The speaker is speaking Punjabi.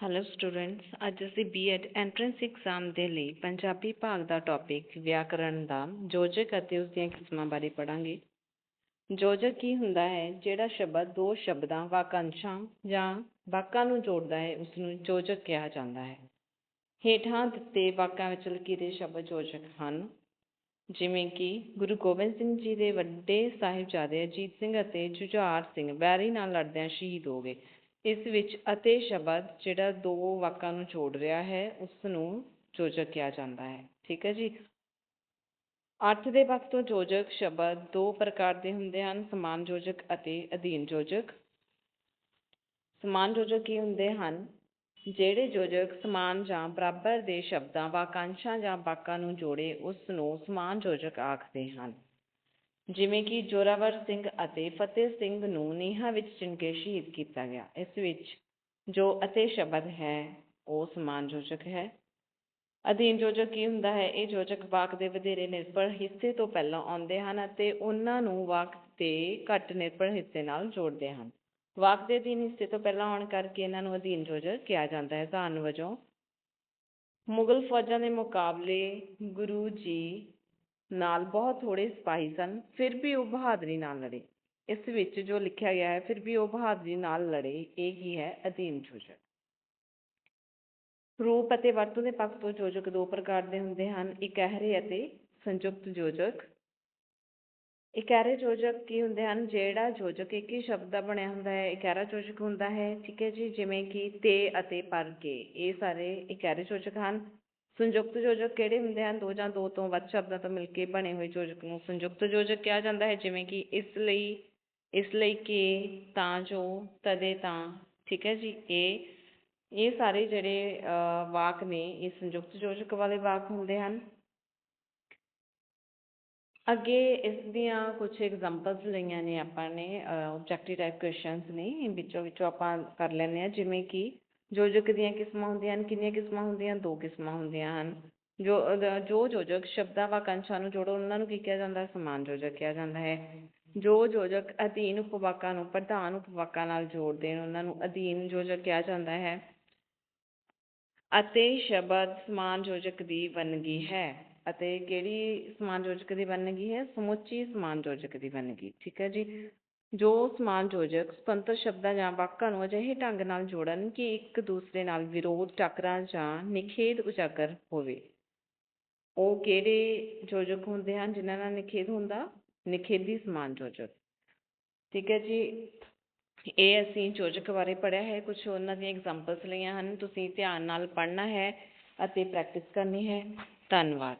ਹੈਲੋ ਸਟੂਡੈਂਟਸ ਅੱਜ ਅਸੀਂ ਬੀਐਡ ਐਂਟਰੈਂਸ ਐਗਜ਼ਾਮ ਦੇ ਲਈ ਪੰਜਾਬੀ ਭਾਗ ਦਾ ਟੌਪਿਕ ਵਿਆਕਰਣ ਦਾ ਯੋਜਕ ਅਤੇ ਉਸ ਦੀਆਂ ਕਿਸਮਾਂ ਬਾਰੇ ਪੜਾਂਗੇ ਯੋਜਕ ਕੀ ਹੁੰਦਾ ਹੈ? ਜਿਹੜਾ ਸ਼ਬਦ ਦੋ ਸ਼ਬਦਾਂ, ਵਾਕਾਂਸ਼ਾਂ ਜਾਂ ਵਾਕਾਂ ਨੂੰ ਜੋੜਦਾ ਹੈ ਉਸ ਨੂੰ ਯੋਜਕ ਕਿਹਾ ਜਾਂਦਾ ਹੈ। ਹੇਠਾਂ ਦਿੱਤੇ ਵਾਕਾਂ ਵਿੱਚ ਲਕੀਰੇ ਸ਼ਬਦ ਯੋਜਕ ਹਨ, ਜਿਵੇਂ ਕਿ ਗੁਰੂ ਗੋਬਿੰਦ ਸਿੰਘ ਜੀ ਦੇ ਵੱਡੇ ਸਾਹਿਬਜ਼ਾਦੇ ਅਜੀਤ ਸਿੰਘ ਅਤੇ ਜੁਝਾਰ ਸਿੰਘ ਵੈਰੀ ਨਾਲ ਲੜਦਿਆਂ ਸ਼ਹੀਦ ਹੋ ਗਏ। ਇਸ ਵਿੱਚ ਅਤੇ ਸ਼ਬਦ ਜਿਹੜਾ ਦੋ ਵਾਕਾਂ ਨੂੰ ਜੋੜ ਰਿਹਾ ਹੈ ਉਸ ਨੂੰ ਯੋਜਕ ਕਿਹਾ ਜਾਂਦਾ ਹੈ। ਠੀਕ ਹੈ ਜੀ? ਅਰਥ ਦੇ ਪੱਖ ਤੋਂ ਯੋਜਕ ਸ਼ਬਦ ਦੋ ਪ੍ਰਕਾਰ ਦੇ ਹੁੰਦੇ ਹਨ, ਸਮਾਨ ਯੋਜਕ ਅਤੇ ਅਧੀਨ ਯੋਜਕ ਸਮਾਨ ਯੋਜਕ ਕੀ ਹੁੰਦੇ ਹਨ? ਜਿਹੜੇ ਯੋਜਕ ਸਮਾਨ ਜਾਂ ਬਰਾਬਰ ਦੇ ਸ਼ਬਦਾਂ, ਵਾਕਾਂਸ਼ਾਂ ਜਾਂ ਵਾਕਾਂ ਨੂੰ ਜੋੜੇ ਉਸ ਨੂੰ ਸਮਾਨ ਯੋਜਕ ਆਖਦੇ ਹਨ। ਜਿਵੇਂ ਕਿ ਜੋਰਾਵਰ ਸਿੰਘ ਅਤੇ ਫਤਿਹ ਸਿੰਘ ਨੂੰ ਨੀਹਾਂ ਵਿੱਚ ਚਿਣ ਕੇ ਸ਼ਹੀਦ ਕੀਤਾ ਗਿਆ। ਇਸ ਵਿੱਚ ਜੋ ਅਤੇ ਸ਼ਬਦ ਹੈ, ਉਹ ਸਮਾਨ ਯੋਜਕ ਹੈ। ਅਧੀਨ ਯੋਜਕ ਕੀ ਹੁੰਦਾ ਹੈ? ਇਹ ਯੋਜਕ ਵਾਕ ਦੇ ਵਧੇਰੇ ਨਿਰਭਰ ਹਿੱਸੇ ਤੋਂ ਪਹਿਲਾਂ ਆਉਂਦੇ ਹਨ ਅਤੇ ਉਹਨਾਂ ਨੂੰ ਵਾਕ ਦੇ ਘੱਟ ਨਿਰਭਰ ਹਿੱਸੇ ਨਾਲ ਜੋੜਦੇ ਹਨ। ਵਾਕ ਦੇ ਅਧੀਨ ਹਿੱਸੇ ਤੋਂ ਪਹਿਲਾਂ ਆਉਣ ਕਰਕੇ ਇਹਨਾਂ ਨੂੰ ਅਧੀਨ ਯੋਜਕ ਕਿਹਾ ਜਾਂਦਾ ਹੈ। ਉਦਾਹਰਨ ਵਜੋਂ ਮੁਗਲ ਫੌਜਾਂ ਦੇ ਮੁਕਾਬਲੇ ਗੁਰੂ ਜੀ ਨਾਲ ਬਹੁਤ ਥੋੜੇ ਸਿਪਾਹੀ ਸਨ ਫਿਰ ਵੀ ਉਹ ਬਹਾਦਰੀ ਨਾਲ ਲੜੇ। ਇਸ ਵਿੱਚ ਜੋ ਲਿਖਿਆ ਗਿਆ ਹੈ, ਫਿਰ ਵੀ ਉਹ ਬਹਾਦਰੀ ਨਾਲ ਲੜੇ, ਇਹ ਹੀ ਹੈ ਅਧੀਨ ਯੋਜਕ। ਰੂਪ ਅਤੇ ਵਰਤੋਂ ਦੇ ਪੱਖ ਤੋਂ ਯੋਜਕ ਦੋ ਪ੍ਰਕਾਰ ਦੇ ਹੁੰਦੇ ਹਨ ਇਕਹਿਰੇ ਅਤੇ ਸੰਯੁਕਤ ਯੋਜਕ। ਇਕਹਿਰੇ ਯੋਜਕ ਕੀ ਹੁੰਦੇ ਹਨ? ਜਿਹੜਾ ਯੋਜਕ ਇੱਕ ਹੀ ਸ਼ਬਦ ਦਾ ਬਣਿਆ ਹੁੰਦਾ ਹੈ ਇਕਹਿਰਾ ਯੋਜਕ ਹੁੰਦਾ ਹੈ, ਠੀਕ ਹੈ ਜੀ? ਜਿਵੇਂ ਕਿ ਤੇ ਅਤੇ ਪਰ ਕੇ ਇਹ ਸਾਰੇ ਇਕਹਿਰੇ ਯੋਜਕ ਹਨ। ਸੰਯੁਕਤ ਯੋਜਕ ਕਿਹੜੇ ਹੁੰਦੇ ਹਨ? ਦੋ ਜਾਂ ਦੋ ਤੋਂ ਵੱਧ ਸ਼ਬਦਾਂ ਤੋਂ ਮਿਲ ਕੇ ਬਣੇ ਹੋਏ ਯੋਜਕ ਨੂੰ ਸੰਯੁਕਤ ਯੋਜਕ ਕਿਹਾ ਜਾਂਦਾ ਹੈ, ਜਿਵੇਂ ਕਿ ਇਸ ਲਈ ਇਸ ਲਈ ਕਿ, ਤਾਂ ਜੋ, ਤਦੇ ਤਾਂ, ਠੀਕ ਹੈ ਜੀ? ਇਹ ਇਹ ਸਾਰੇ ਜਿਹੜੇ ਵਾਕ ਨੇ, ਇਹ ਸੰਯੁਕਤ ਯੋਜਕ ਵਾਲੇ ਵਾਕ ਹੁੰਦੇ ਹਨ। ਅੱਗੇ ਇਸ ਦੀਆਂ ਕੁਝ ਐਗਜ਼ਾਮਪਲਸ ਲਈਆਂ ਨੇ ਆਪਾਂ ਨੇ ਆਬਜੈਕਟਿਵ ਟਾਈਪ ਕੁਐਸਚਨਸ ਨੇ ਵਿੱਚੋਂ ਵਿੱਚੋਂ ਆਪਾਂ ਕਰ ਲੈਂਦੇ ਆ ਜਿਵੇਂ ਕਿ ਯੋਜਕ ਦੀਆਂ ਕਿਸਮਾਂ ਹੁੰਦੀਆਂ ਹਨ, ਕਿੰਨੀਆਂ ਕਿਸਮਾਂ ਹੁੰਦੀਆਂ ਦੋ ਕਿਸਮਾਂ ਹੁੰਦੀਆਂ ਹਨ। ਜੋ ਜੋ ਯੋਜਕ ਸ਼ਬਦਾਂ ਵਾਕਾਂਸ਼ਾਂ ਨੂੰ ਜੋੜੋ, ਉਹਨਾਂ ਨੂੰ ਕੀ ਕਿਹਾ ਜਾਂਦਾ ਸਮਾਨ ਯੋਜਕ ਕਿਹਾ ਜਾਂਦਾ ਹੈ। ਜੋ ਯੋਜਕ ਅਧੀਨ ਉਪਵਾਕਾਂ ਨੂੰ, ਪ੍ਰਧਾਨ ਉਪਵਾਕਾਂ ਨਾਲ ਜੋੜ ਦੇਣ ਉਹਨਾਂ ਨੂੰ ਅਧੀਨ ਯੋਜਕ ਕਿਹਾ ਜਾਂਦਾ ਹੈ। ਅਤੇ ਸ਼ਬਦ ਸਮਾਨ ਯੋਜਕ ਦੀ ਵੰਨਗੀ ਹੈ। ਅਤੇ ਕਿਹੜੀ ਸਮਾਨ ਯੋਜਕ ਦੀ ਵੰਨਗੀ ਹੈ? ਸਮੁੱਚੀ ਸਮਾਨ ਯੋਜਕ ਦੀ ਵੰਨਗੀ, ਠੀਕ ਹੈ ਜੀ? ਜੋ ਸਮਾਨ ਯੋਜਕ ਸੁਤੰਤਰ ਸ਼ਬਦਾਂ ਜਾਂ ਵਾਕਾਂ ਨੂੰ ਅਜਿਹੇ ਢੰਗ ਨਾਲ ਜੋੜਨ ਕਿ ਇੱਕ ਦੂਸਰੇ ਨਾਲ ਵਿਰੋਧ, ਟਕਰਾਅ ਜਾਂ ਨਿਖੇਧ ਉਜਾਗਰ ਹੋਵੇ। ਉਹ ਕਿਹੜੇ ਯੋਜਕ ਹੁੰਦੇ ਹਨ ਜਿਨ੍ਹਾਂ ਨਾਲ ਨਿਖੇਧ ਹੁੰਦਾ? ਨਿਖੇਧੀ ਸਮਾਨ ਯੋਜਕ। ਠੀਕ ਹੈ ਜੀ। ਇਹ ਅਸੀਂ ਯੋਜਕ ਬਾਰੇ ਪੜ੍ਹਿਆ ਹੈ। ਕੁਝ ਉਹਨਾਂ ਦੀਆਂ ਐਗਜ਼ਾਮਪਲਸ ਲਈਆਂ ਹਨ। ਤੁਸੀਂ ਧਿਆਨ ਨਾਲ ਪੜ੍ਹਨਾ ਹੈ ਅਤੇ ਪ੍ਰੈਕਟਿਸ ਕਰਨੀ ਹੈ। ਧੰਨਵਾਦ।